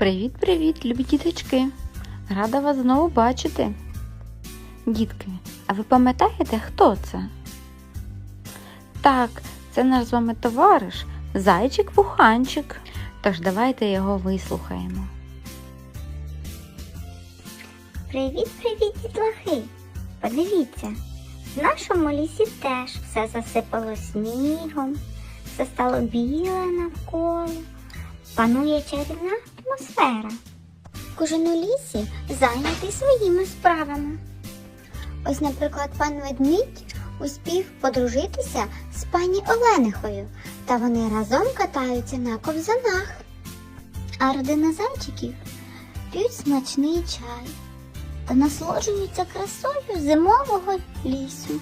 Привіт-привіт, любі діточки! Рада вас знову бачити. Дітки, а ви пам'ятаєте, хто це? Так, це наш з вами товариш, зайчик-вуханчик. Тож давайте його вислухаємо. Привіт-привіт, дітлахи! Подивіться, в нашому лісі теж все засипало снігом, все стало біле навколо, панує чарівна атмосфера. Кожен у лісі зайнятий своїми справами. Ось, наприклад, пан ведмідь успів подружитися з пані Оленихою, та вони разом катаються на ковзанах. А родина зайчиків п'ють смачний чай та насолоджуються красою зимового лісу.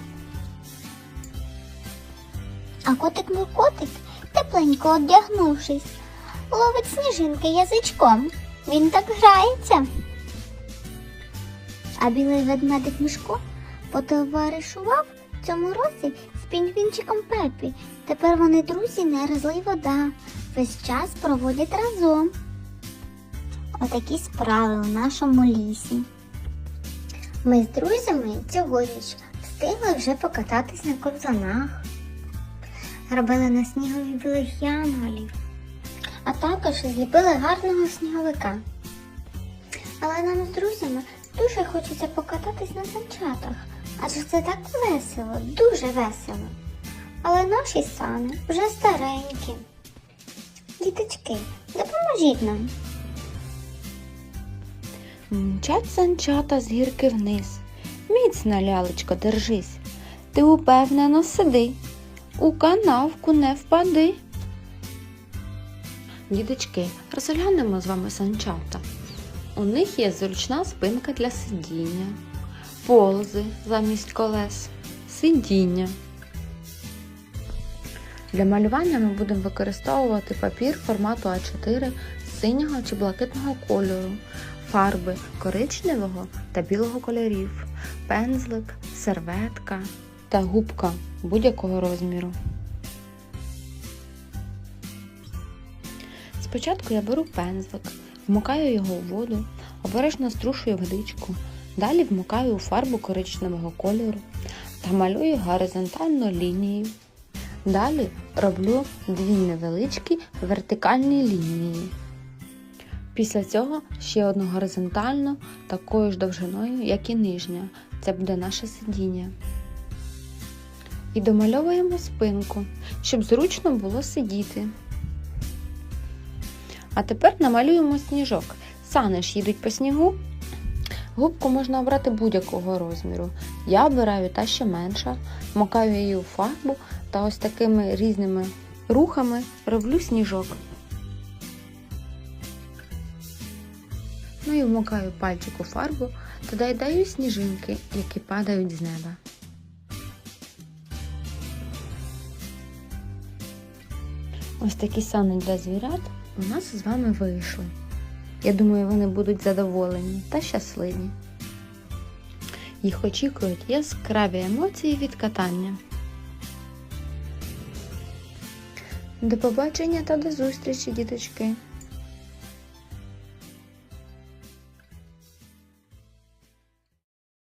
А котик Муркотик, тепленько одягнувшись, ловить сніжинки язичком. Він так грається. А білий ведмедик Мишко потоваришував цьому році з пінгвінчиком Пепі. Тепер вони друзі не розлий вода. Весь час проводять разом. Отакі справи у нашому лісі. Ми з друзями цьогоріч встигли вже покататись на ковзанах, робили на снігові білих янголів, а також зліпили гарного сніговика. Але нам з друзями дуже хочеться покататись на санчатах, адже це так весело, дуже весело. Але наші сани вже старенькі. Діточки, допоможіть нам. Мчать санчата з гірки вниз. Міцно, лялечко, держись. Ти упевнено сиди. У канавку не впади. Діточки, розглянемо з вами санчата. У них є зручна спинка для сидіння, ползи замість колес, сидіння. Для малювання ми будемо використовувати папір формату А4 синього чи блакитного кольору, фарби коричневого та білого кольорів, пензлик, серветка та губка будь-якого розміру. Спочатку я беру пензлик, вмикаю його у воду, обережно струшую водичку, далі вмикаю у фарбу коричневого кольору та малюю горизонтальну лінію. Далі роблю дві невеличкі вертикальні лінії. Після цього ще одну горизонтальну, такою ж довжиною, як і нижня. Це буде наше сидіння. І домальовуємо спинку, щоб зручно було сидіти. А тепер намалюємо сніжок. Сани ж їдуть по снігу. Губку можна обрати будь-якого розміру. Я обираю та що менша, макаю її у фарбу та ось такими різними рухами роблю сніжок. Ну і вмикаю пальчик у фарбу та додаю сніжинки, які падають з неба. Ось такі сани для звірят у нас з вами вийшли. Я думаю, вони будуть задоволені та щасливі. Їх очікують яскраві емоції від катання. До побачення та до зустрічі, діточки!